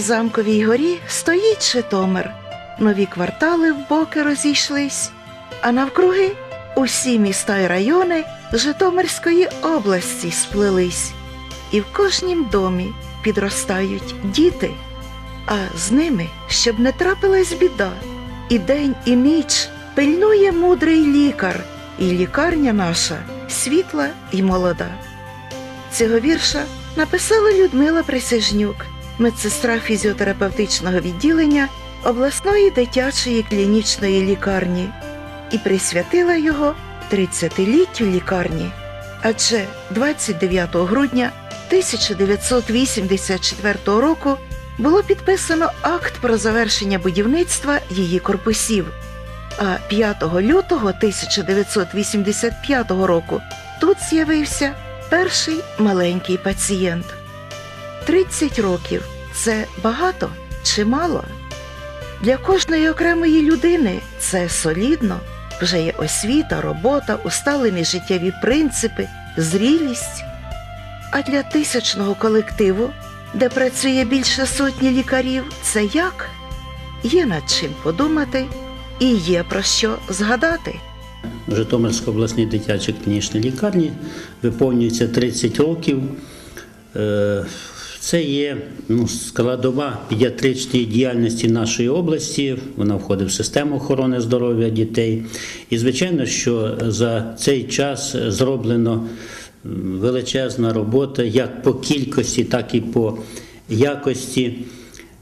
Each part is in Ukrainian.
Замковій горі стоїть Житомир. Нові квартали в боки розійшлись, а навкруги усі міста й райони Житомирської області сплелись. І в кожнім домі підростають діти, а з ними, щоб не трапилась біда, і день, і ніч пильнує мудрий лікар, і лікарня наша світла і молода. Цього вірша написала Людмила Присяжнюк, медсестра фізіотерапевтичного відділення обласної дитячої клінічної лікарні, і присвятила його 30-літтю лікарні. Адже 29 грудня 1984 року було підписано акт про завершення будівництва її корпусів. А 5 лютого 1985 року тут з'явився перший маленький пацієнт. 30 років це багато чи мало? Для кожної окремої людини це солідно, вже є освіта, робота, усталені життєві принципи, зрілість. А для тисячного колективу, де працює більше сотні лікарів, це як? Є над чим подумати і є про що згадати. Житомирської обласній дитячій клінічній лікарні виповнюється 30 років. Е, Це є ну, складова педіатричної діяльності нашої області. Вона входить в систему охорони здоров'я дітей. І звичайно, що за цей час зроблено величезна робота як по кількості, так і по якості.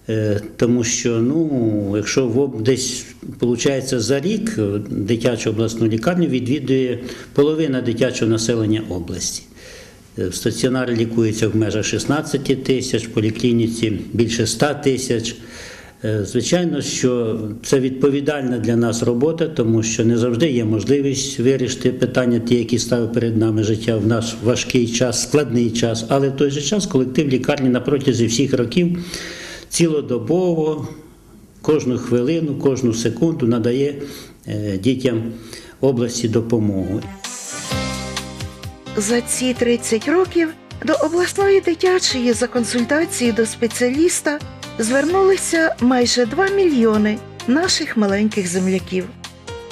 Е, Тому що, ну, якщо десь виходить за рік дитячу обласну лікарню відвідує половина дитячого населення області. Е, В стаціонарі лікується в межах 16 тисяч, в поліклініці більше 100 тисяч. Е, Звичайно, що це відповідальна для нас робота, тому що не завжди є можливість вирішити питання, ті, які ставить перед нами життя в наш важкий час, складний час. Але в той же час колектив лікарні на протязі всіх років цілодобово, кожну хвилину, кожну секунду надає е, дітям області допомогу. За ці 30 років до обласної дитячої за консультації до спеціаліста звернулися майже 2 мільйони наших маленьких земляків.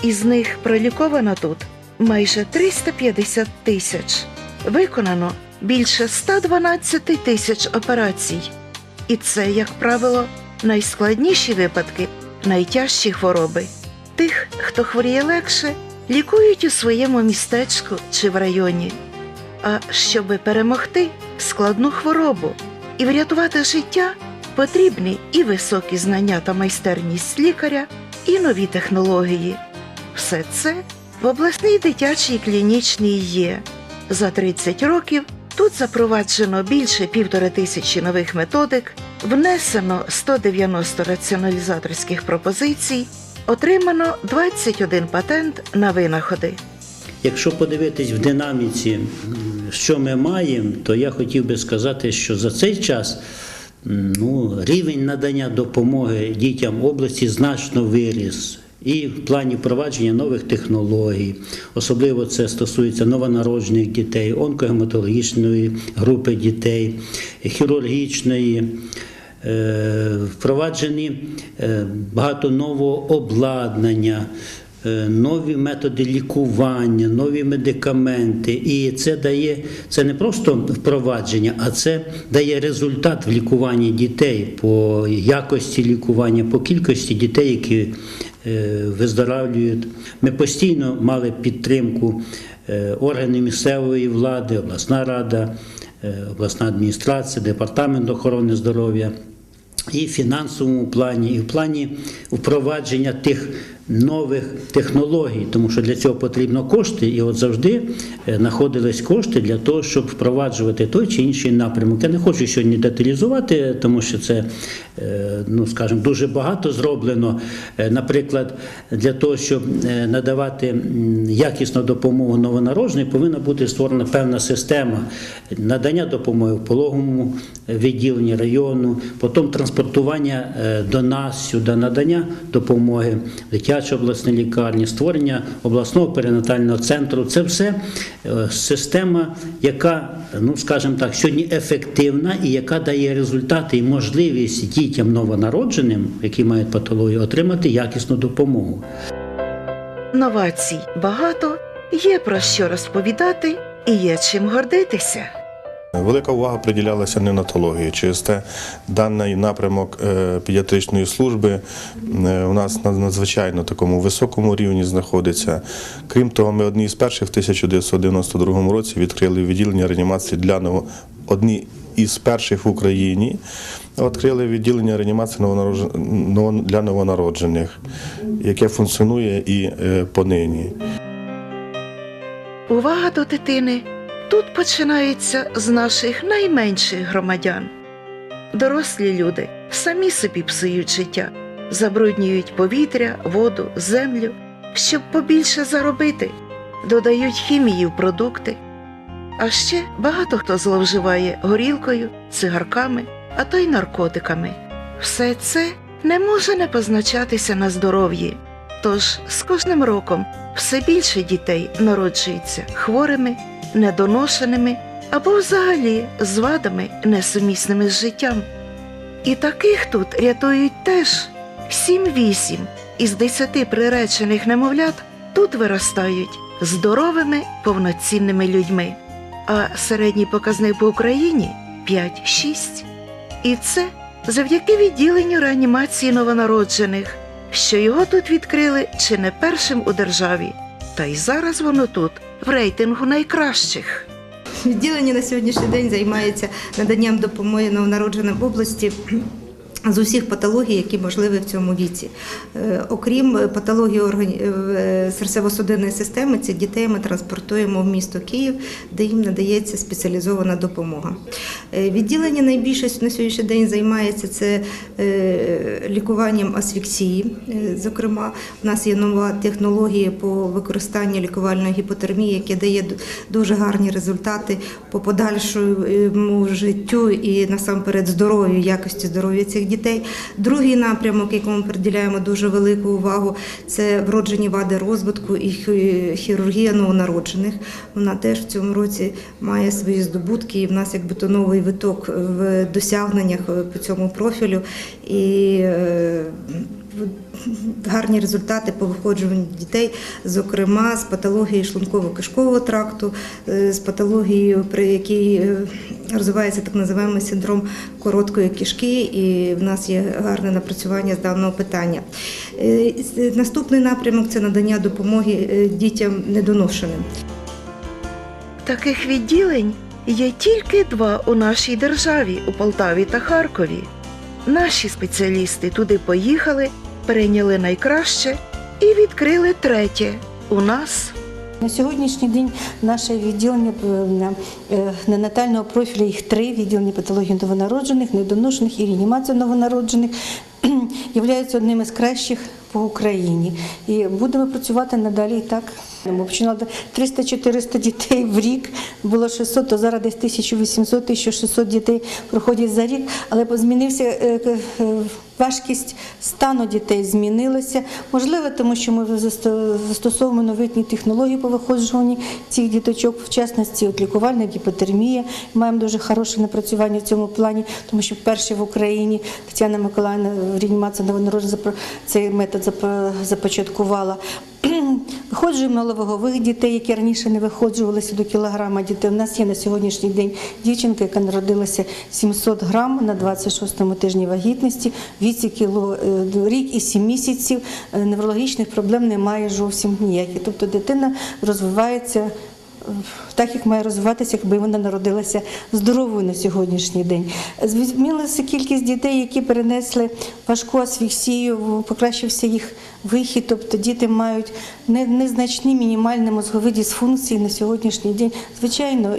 Із них проліковано тут майже 350 тисяч. Виконано більше 112 тисяч операцій. І це, як правило, найскладніші випадки, найтяжчі хвороби. Тих, хто хворіє легше, лікують у своєму містечку чи в районі. А щоби перемогти складну хворобу і врятувати життя, потрібні і високі знання та майстерність лікаря, і нові технології. Все це в обласній дитячій клінічній є. За 30 років тут запроваджено більше півтори тисячі нових методик, внесено 190 раціоналізаторських пропозицій, отримано 21 патент на винаходи. Якщо подивитись в динаміці, що ми маємо, то я хотів би сказати, що за цей час ну, рівень надання допомоги дітям області значно виріс. І в плані впровадження нових технологій, особливо це стосується новонароджених дітей, онкогематологічної групи дітей, хірургічної. Е, Впроваджені е, багато нового обладнання, нові методи лікування, нові медикаменти. І це дає це не просто впровадження, а це дає результат в лікуванні дітей по якості лікування, по кількості дітей, які е, виздоравлюють. Ми постійно мали підтримку е, органів місцевої влади, обласна рада, е, обласна адміністрація, департамент охорони здоров'я і в фінансовому плані, і в плані впровадження тих нових технологій, тому що для цього потрібно кошти, і от завжди е, знаходились кошти для того, щоб впроваджувати той чи інший напрямок. Я не хочу сьогодні деталізувати, тому що це, е, ну скажімо, дуже багато зроблено. Е, Наприклад, для того, щоб надавати якісну допомогу новонародженій, повинна бути створена певна система надання допомоги в пологовому відділенні району, потім транспортування до нас сюди, надання допомоги дитячому дитячої обласної лікарні, створення обласного перинатального центру це все е, система, яка, ну скажімо так, сьогодні ефективна і яка дає результати і можливість дітям новонародженим, які мають патологію, отримати якісну допомогу. Новацій багато, є про що розповідати і є чим гордитися. Велика увага приділялася неонатології. Через те даний напрямок е, педіатричної служби е, у нас на надзвичайно такому високому рівні знаходиться. Крім того, ми одні з перших в 1992 році відкрили відділення реанімації для одні із перших в Україні. Відкрили відділення реанімації для новонароджених, яке функціонує і е, понині. Увага до дитини тут починається з наших найменших громадян. Дорослі люди самі собі псують життя, забруднюють повітря, воду, землю, щоб побільше заробити, додають хімії в продукти. А ще багато хто зловживає горілкою, цигарками, а то й наркотиками. Все це не може не позначатися на здоров'ї. Тож з кожним роком все більше дітей народжуються хворими, недоношеними або взагалі з вадами, несумісними з життям. І таких тут рятують теж 7-8 із 10 приречених немовлят тут виростають здоровими повноцінними людьми, а середній показник по Україні 5-6. І це завдяки відділенню реанімації новонароджених, що його тут відкрили чи не першим у державі. Та й зараз воно тут, в рейтингу найкращих. Відділення на сьогоднішній день займається наданням допомоги новонародженим області. З усіх патологій, які можливі в цьому віці, Е, окрім патології е, серцево-судинної системи, цих дітей ми транспортуємо в місто Київ, де їм надається спеціалізована допомога. Е, Відділення найбільше на сьогоднішній день займається це лікуванням асфіксії. Зокрема, в нас є нова технологія по використанню лікувальної гіпотермії, яке дає дуже гарні результати по подальшому життю і насамперед здоров'ю, якості здоров'я цих дітей. Другий напрямок, якому приділяємо дуже велику увагу, це вроджені вади розвитку і хірургія новонароджених. Вона теж в цьому році має свої здобутки, і в нас якби то новий виток в досягненнях е, по цьому профілю. І е, гарні результати по виходжуванню дітей, зокрема з патологією шлунково-кишкового тракту, е, з патологією, при якій е, розвивається так називаємо синдром короткої кишки, і в нас є гарне напрацювання з даного питання. Е, Наступний напрямок це надання допомоги дітям недоношеним. Таких відділень є тільки два у нашій державі у Полтаві та Харкові. Наші спеціалісти туди поїхали, перейняли найкраще і відкрили третє у нас. На сьогоднішній день наше відділення е, ненатального профілю їх три відділення патології новонароджених, недоношених і реанімація новонароджених являються одним із кращих по Україні. І будемо працювати надалі і так. Ми починали 300-400 дітей в рік, було 600, то зараз десь 1800-1600 дітей проходять за рік, але змінився е, е, важкість стану дітей змінилася. Можливо, тому що ми застосовуємо новітні технології по виходжуванні цих діточок, в частності от лікувальна гіпотермія. Маємо дуже хороше напрацювання в цьому плані, тому що вперше в Україні Тетяна Миколаївна новонароджених запро- цей метод започаткувала. Виходжуємо маловагових дітей, які раніше не виходжувалися до кілограма дітей. У нас є на сьогоднішній день дівчинка, яка народилася 700 грам на 26-му тижні вагітності, віці кіло е, рік і 7 місяців. Е, Неврологічних проблем немає зовсім ніяких. Тобто дитина розвивається так, як має розвиватися, якби вона народилася здоровою на сьогоднішній день. Змінилася кількість дітей, які перенесли важку асфіксію, покращився їх вихід, тобто діти мають незначні мінімальні мозгові дисфункції на сьогоднішній день. Звичайно,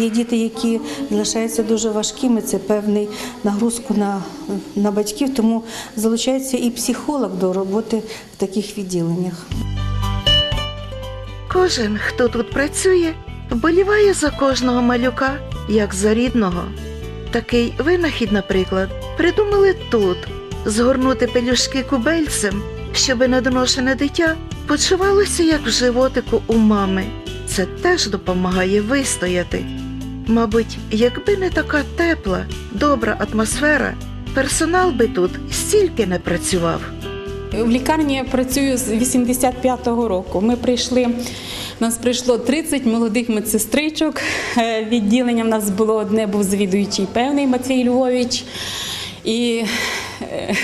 є діти, які залишаються дуже важкими, це певний нагрузку на, на батьків, тому залучається і психолог до роботи в таких відділеннях. Кожен, хто тут працює, вболіває за кожного малюка, як за рідного. Такий винахід, наприклад, придумали тут згорнути пелюшки кубельцем щоби недоношене дитя почувалося як в животику у мами. Це теж допомагає вистояти. Мабуть, якби не така тепла, добра атмосфера, персонал би тут стільки не працював. В лікарні я працюю з 85-го року. Ми прийшли, нас прийшло 30 молодих медсестричок. Е, Відділення в нас було одне, був завідуючий певний Матвій Львович. І е,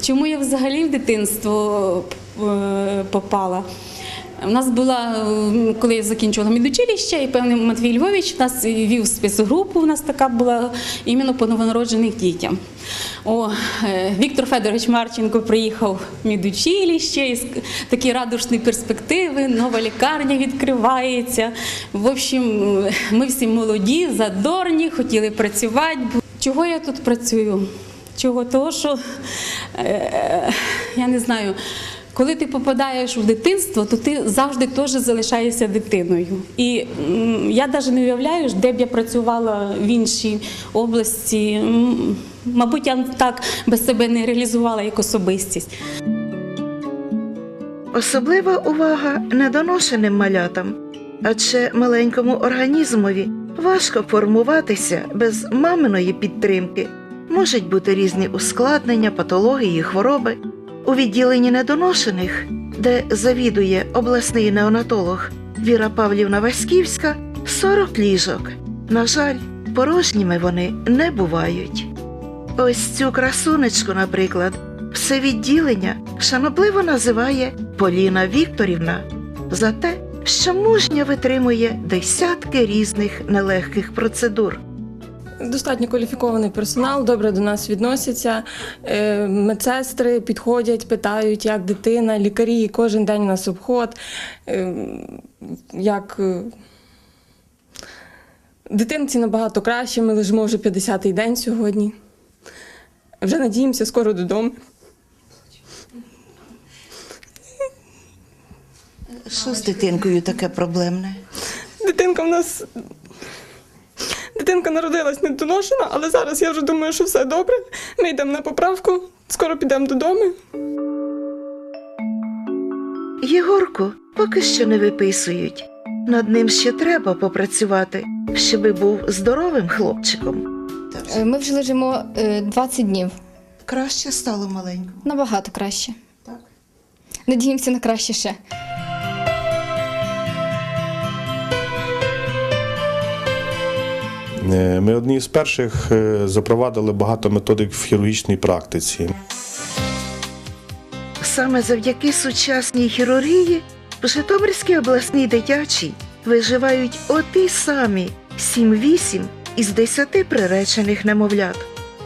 чому я взагалі в дитинство е, попала? У нас була, е, коли я закінчувала медучилище, і певний Матвій Львович нас вів спецгрупу, у нас така була іменно по новонароджених дітям. О, е, Віктор Федорович Марченко приїхав в медучилище, і такі радушні перспективи, нова лікарня відкривається. В общем, ми всі молоді, задорні, хотіли працювати. Чого я тут працюю? Чого? Того, що е, я не знаю. Коли ти попадаєш в дитинство, то ти завжди теж залишаєшся дитиною. І я навіть не уявляю, де б я працювала в іншій області. Мабуть, я так без себе не реалізувала як особистість. Особлива увага недоношеним малятам, адже маленькому організмові важко формуватися без маминої підтримки. Можуть бути різні ускладнення, патології, хвороби. У відділенні недоношених, де завідує обласний неонатолог Віра Павлівна Васьківська, 40 ліжок. На жаль, порожніми вони не бувають. Ось цю красунечку, наприклад, все відділення шанобливо називає Поліна Вікторівна за те, що мужньо витримує десятки різних нелегких процедур. Достатньо кваліфікований персонал, добре до нас відносяться. Е, Медсестри підходять, питають, як дитина, лікарі, кожен день у нас обход. Е, Як е, дитинці набагато краще, ми лежимо вже 50-й день сьогодні. Вже надіємося скоро додому. Що з дитинкою таке проблемне? Дитинка в нас. Дитинка народилась недоношена, але зараз я вже думаю, що все добре. Ми йдемо на поправку, скоро підемо додому. Єгорку поки що не виписують. Над ним ще треба попрацювати, щоби був здоровим хлопчиком. Е, Ми вже лежимо е, 20 днів. Краще стало маленькому. Набагато краще. Так. Надіємося на краще ще. Ми одні з перших е, запровадили багато методик в хірургічній практиці. Саме завдяки сучасній хірургії в Житомирській обласній дитячій виживають оті самі 7-8 із 10 приречених немовлят,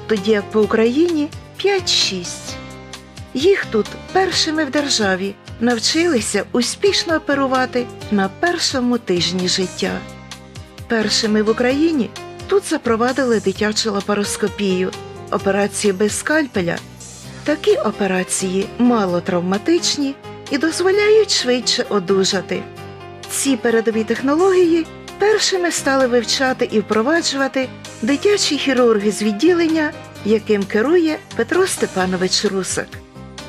тоді як по Україні 5-6. Їх тут першими в державі навчилися успішно оперувати на першому тижні життя. Першими в Україні тут запровадили дитячу лапароскопію, операцію без скальпеля Такі операції мало травматичні і дозволяють швидше одужати. Ці передові технології першими стали вивчати і впроваджувати дитячі хірурги з відділення, яким керує Петро Степанович Русак.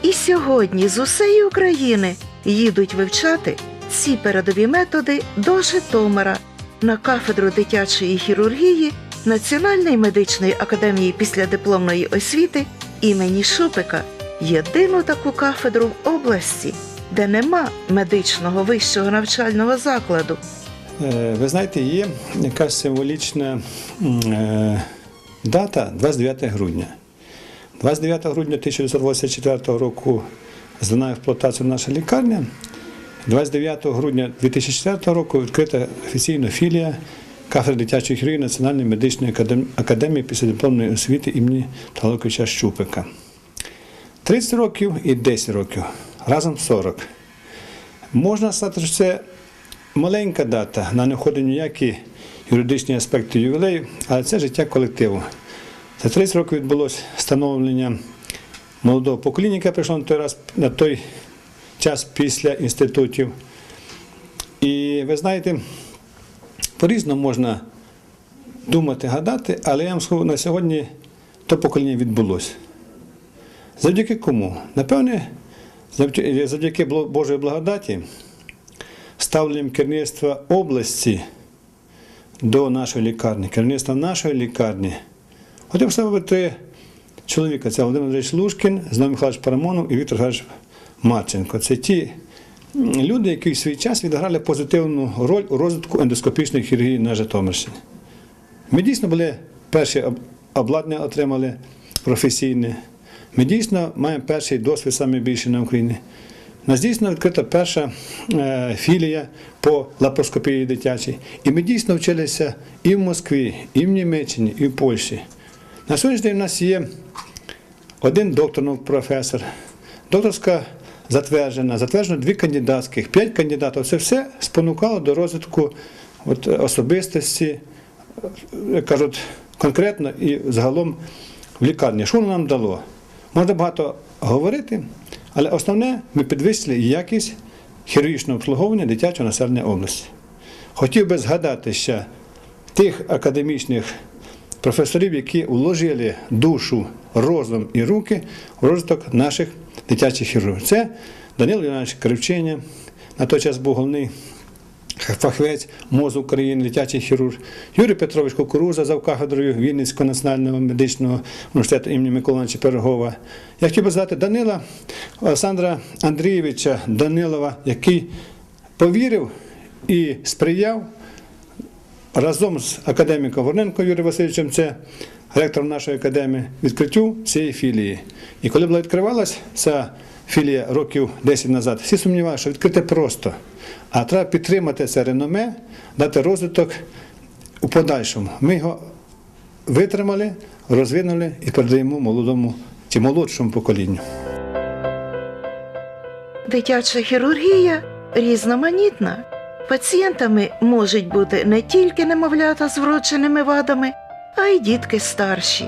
І сьогодні з усієї України їдуть вивчати ці передові методи до Житомира на кафедру дитячої хірургії Національної медичної академії післядипломної освіти імені Шупика єдину таку кафедру в області, де нема медичного вищого навчального закладу. Е, Ви знаєте, є якась символічна е, дата 29 грудня. 29 грудня 1984 року здана експлуатацію наша лікарня. 29 грудня 2004 року відкрита офіційна філія кафедри дитячої хірургії Національної медичної академії післядипломної освіти імені Талоковича Щупика. 30 років і 10 років, разом 40. Можна сказати, що це маленька дата, вона не входить ніякі юридичні аспекти ювілею, але це життя колективу. За 30 років відбулося становлення молодого покоління, яке прийшло на той раз на той час після інститутів. І ви знаєте, по-різному можна думати, гадати, але я вам скажу, на сьогодні то покоління відбулося. Завдяки кому? Напевне, Завдяки Божої благодаті, ставленням керівництва області до нашої лікарні, керівництва нашої лікарні, хотів поставити три чоловіка. Це Володимир Андрійович Лушкін, Знову Михайлович Парамонов і Віктор Григорович Марченко. Це ті люди, які в свій час відіграли позитивну роль у розвитку ендоскопічної хірургії на Житомирщині. Ми дійсно були перші обладнання отримали професійне. Ми дійсно маємо перший досвід саме більший на Україні. У нас дійсно відкрита перша е, філія по лапароскопії дитячій. І ми дійсно вчилися і в Москві, і в Німеччині, і в Польщі. На сьогоднішній день у нас є один доктор, професор, докторська затверджена, затверджено дві кандидатських, п'ять кандидатів. Це все спонукало до розвитку от, особистості, кажуть, конкретно і загалом в лікарні. Що воно нам дало? Можна багато говорити, але основне, ми підвищили якість хірургічного обслуговування дитячого населення області. Хотів би згадати ще тих академічних професорів, які вложили душу, розум і руки в розвиток наших дитячих хірургів. Це Данило Іванович Кривчиня, на той час був головний фахівець МОЗ України, дитячий хірург, Юрій Петрович Кукуруза за кафедрою Вінницького національного медичного університету імені Миколи Івановича Пирогова. Я хотів би звати Данила Олександра Андрійовича Данилова, який повірив і сприяв разом з академіком Горненко Юрієм Васильовичем, це ректором нашої академії, відкриттю цієї філії. І коли була відкривалася ця філія років 10 назад, всі сумнівалися, що відкрити просто. А треба підтримати це реноме, дати розвиток у подальшому. Ми його витримали, розвинули і передаємо молодому чи молодшому поколінню. Дитяча хірургія різноманітна. Пацієнтами можуть бути не тільки немовлята з вродженими вадами, а й дітки старші.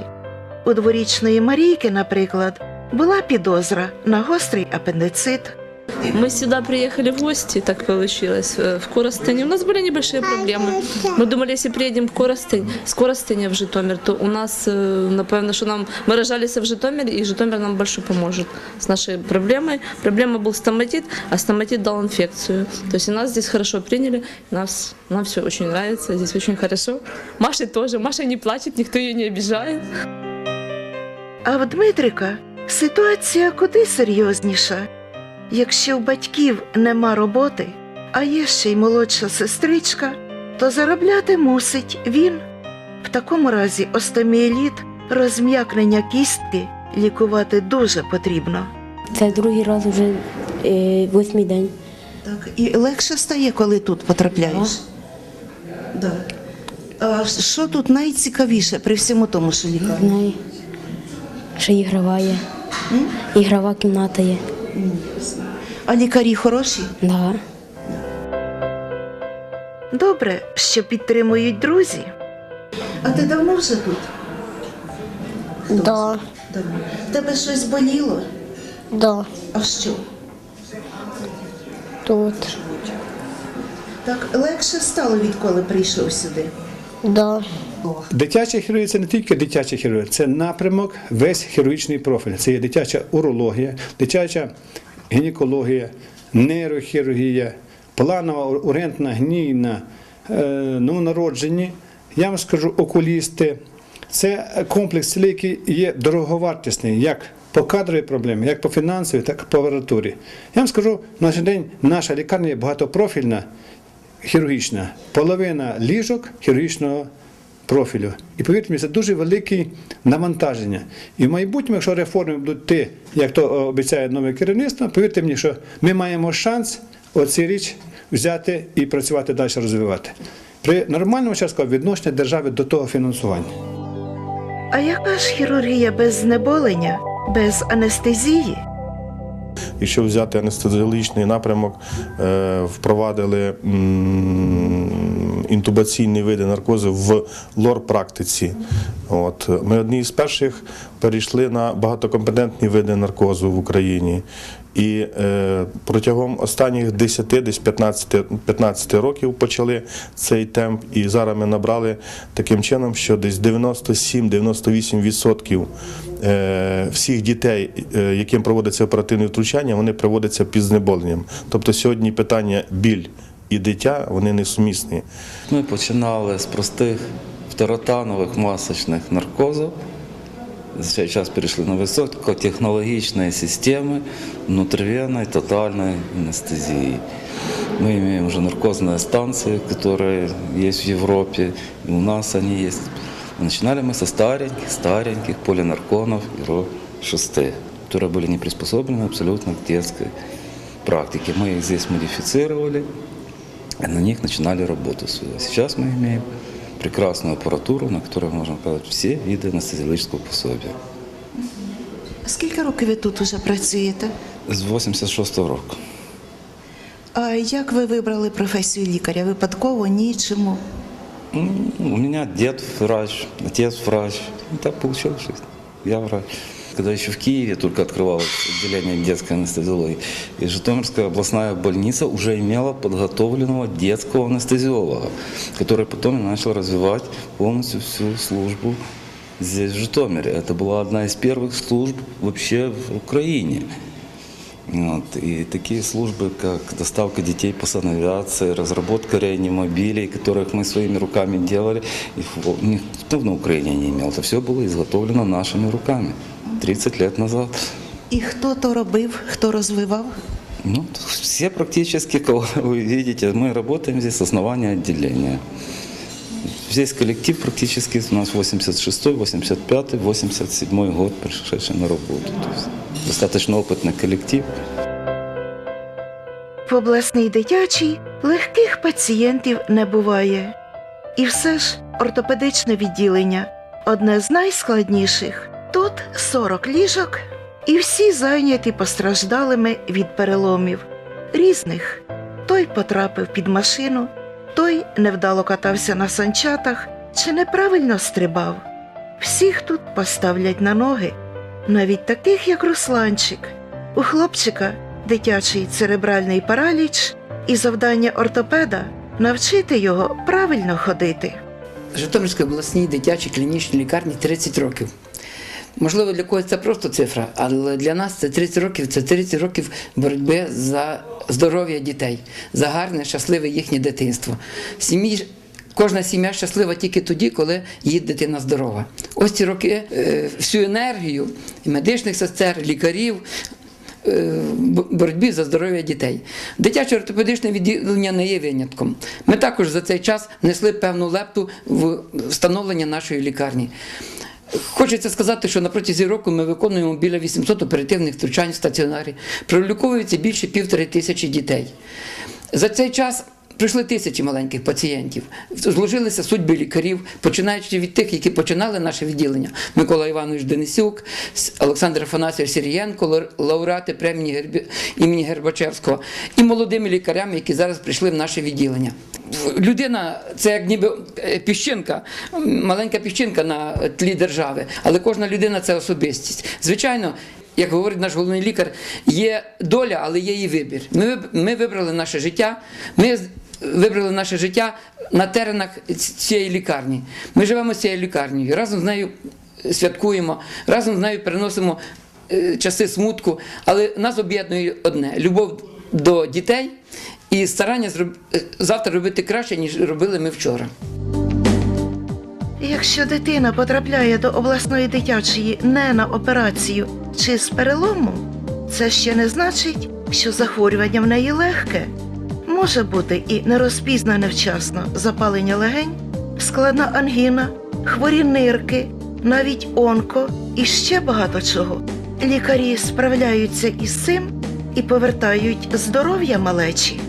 У дворічної Марійки, наприклад, була підозра на гострий апендицит. Мы сюда приехали в гости, так получилось, э, в Коростень. У нас были небольшие проблемы. Мы думали, если приедем в Коростень, с Коростеня в Житомир, то у нас, э, напевно, что нам мы рожались в Житомире, и Житомир нам больше поможет с нашей проблемой. Проблема был стоматит, а стоматит дал инфекцию. То есть и нас здесь хорошо приняли, нас, нам все очень нравится, здесь очень хорошо. Маше тоже. Маша не плачет, никто ее не обижает. А в Дмитрика ситуація куди серйозніша. Якщо в батьків нема роботи, а є ще й молодша сестричка, то заробляти мусить він. В такому разі остоміеліт, розм'якнення кістки лікувати дуже потрібно. Це другий раз вже е, восьмий день. Так, і легше стає, коли тут потрапляєш. Да. А що тут найцікавіше при всьому тому, що лікарня? Знаю, що ігрова є. Ігрова кімната є. А лікарі хороші? Да. Добре, що підтримують друзі. А ти давно вже тут? Да. Давно. Тебе щось боліло? Да. А що? Тут. Так легше стало, відколи прийшов сюди. Да. Дитяча хірургія це не тільки дитяча хірургія, це напрямок, весь хірургічний профіль. Це є дитяча урологія, дитяча гінекологія, нейрохірургія, планова ургентна гнійна, е, новонароджені. Я вам скажу, окулісти. Це комплекс який є дороговартісний, як по кадровій проблемі, як по фінансовій, так і по апаратурі. Я вам скажу, на сьогодні день наша лікарня є багатопрофільна, хірургічна, половина ліжок хірургічного профілю. І повірте мені, це дуже велике навантаження. І в майбутньому, якщо реформи будуть йти, як то обіцяє нове керівництво, повірте мені, що ми маємо шанс оці річ взяти і працювати далі розвивати. При нормальному частково відношення держави до того фінансування. А яка ж хірургія без знеболення, без анестезії? Якщо взяти анестезіологічний напрямок, е, впровадили інтубаційні види наркозу в лор-практиці. Ми одні з перших перейшли на багатокомпетентні види наркозу в Україні. І е, протягом останніх 10 десь 15, 15 років почали цей темп. І зараз ми набрали таким чином, що десь 97-98% е, всіх дітей, е, яким проводиться оперативне втручання, вони проводяться під знеболенням. Тобто сьогодні питання біль і дитя вони несумісні. Ми починали з простих второтанових масочних наркозів. Зараз перейшли на високотехнологічні системи внутривенной тотальной анестезии. Мы имеем уже наркозные станции, которые есть в Европе, и у нас они есть. Начинали мы со стареньких, стареньких полинарконов РО-6, которые были не приспособлены абсолютно к детской практике. Мы их здесь модифицировали, и на них начинали работу свою. Сейчас мы имеем прекрасную аппаратуру, на которой можно оказать все виды анестезиологического пособия. Скільки років ви тут уже працюєте? З 86-го року. А як ви вибрали професію лікаря? Випадково ні чому? М, У меня дед врач, отец врач. Так получилось, что я врач Когда еще в Киеве только открывалось отделение детской анестезиологии, и Житомирская областная больница уже имела подготовленного детского анестезиолога, который потом и начал развивать полностью всю службу здесь, в Житомире. Это была одна из первых служб вообще в Украине. Вот. И такие службы, как доставка детей по санавиации, разработка реанимобилей, которых мы своими руками делали, их во- никто на Украине не имел. Это все было изготовлено нашими руками 30 лет назад. І хто то робив, хто розвивав? Ну, все практически, кого вы видите, мы работаем здесь с основания отделения. Здесь коллектив практически у нас 86 85 87 год, пришедший на работу. Достаточно опытный коллектив. В обласній дитячій легких пацієнтів не буває. І все ж ортопедичне відділення одне з найскладніших. Тут 40 ліжок, і всі зайняті постраждалими від переломів різних. Той потрапив під машину, той невдало катався на санчатах чи неправильно стрибав. Всіх тут поставлять на ноги, навіть таких, як Русланчик. У хлопчика дитячий церебральний параліч і завдання ортопеда навчити його правильно ходити. Житомирській обласній дитячій клінічній лікарні 30 років. Можливо, для когось це просто цифра, але для нас це 30 років це 30 років боротьби за здоров'я дітей, за гарне, щасливе їхнє дитинство. Сім'ї, кожна сім'я щаслива тільки тоді, коли її дитина здорова. Ось ці роки е, всю енергію медичних сестер, лікарів. е, боротьбі за здоров'я дітей. Дитяче ортопедичне відділення не є винятком. Ми також за цей час внесли певну лепту в встановлення нашої лікарні. Хочеться сказати, що на протязі року ми виконуємо біля 800 оперативних втручань в стаціонарі. Проліковується більше півтори тисячі дітей. За цей час прийшли тисячі маленьких пацієнтів. Зложилися судьби лікарів, починаючи від тих, які починали наше відділення. Микола Іванович Денисюк, Олександр Афанасьович Сірієнко, лаур- лауреати премії Гербі- імені Гербачевського, і молодими лікарями, які зараз прийшли в наше відділення. Людина це як ніби е, піщинка, маленька піщинка на тлі держави, але кожна людина це особистість. Звичайно, як говорить наш головний лікар, є доля, але є і вибір. Ми, ми вибрали наше життя. Ми вибрали наше життя на теренах цієї лікарні. Ми живемо з цією лікарнею, разом з нею святкуємо, разом з нею переносимо е, часи смутку, але нас об'єднує одне любов до дітей і старання е, завтра робити краще, ніж робили ми вчора. Якщо дитина потрапляє до обласної дитячої не на операцію чи з переломом, це ще не значить, що захворювання в неї легке. Може бути і нерозпізнане вчасно запалення легень, складна ангіна, хворі нирки, навіть онко і ще багато чого. Лікарі справляються із цим і повертають здоров'я малечі.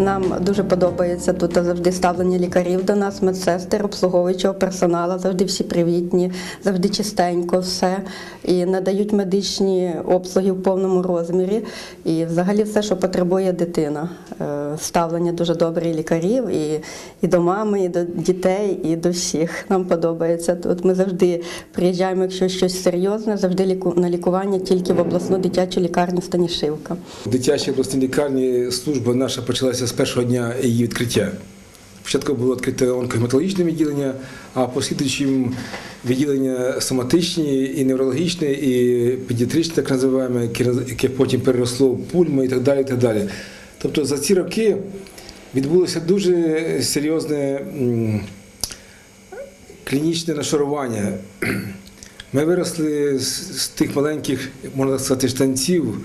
Нам дуже подобається тут завжди ставлення лікарів до нас, медсестер, обслуговуючого персоналу, завжди всі привітні, завжди чистенько все. І надають медичні обслуги в повному розмірі. І взагалі все, що потребує дитина. Е, Ставлення дуже добре і лікарів, і, і до мами, і до дітей, і до всіх. Нам подобається тут. Ми завжди приїжджаємо, якщо щось серйозне, завжди на лікування тільки в обласну дитячу лікарню Станішивка. В дитячій обласній лікарні служба наша почалася з першого дня її відкриття. Спочатку було відкрите онкогематологічне відділення, а послідуючим відділення соматичні і неврологічне, і педіатричне, так називаємо, яке, потім переросло в пульму і так далі. І так далі. Тобто за ці роки відбулося дуже серйозне клінічне нашарування. Ми виросли з, з тих маленьких, можна сказати, штанців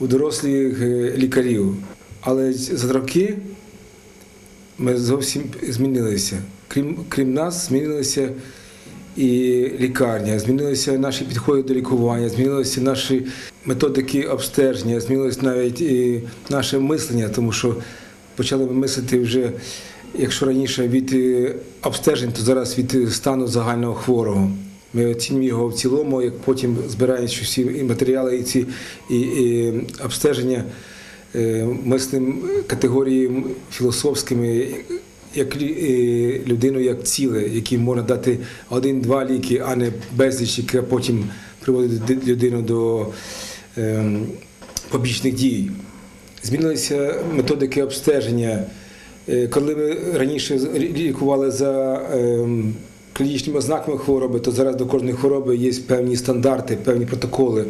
у дорослих е, лікарів. Але за роки ми зовсім змінилися. Крім, крім нас, змінилися і лікарня, змінилися наші підходи до лікування, змінилися наші методики обстеження, змінилось навіть і наше мислення, тому що почали ми мислити вже, якщо раніше від е, обстежень, то зараз від стану загального хворого. Ми оцінюємо його в цілому, як потім збираючи всі і матеріали і ці і, і обстеження мислим категоріями філософськими, як е, людину як ціле, якій можна дати один-два ліки, а не безліч, яке потім приводить людину до ем, побічних дій. Змінилися методики обстеження. Е, Коли ми раніше лікували за ем, клінічними ознаками хвороби, то зараз до кожної хвороби є певні стандарти, певні протоколи.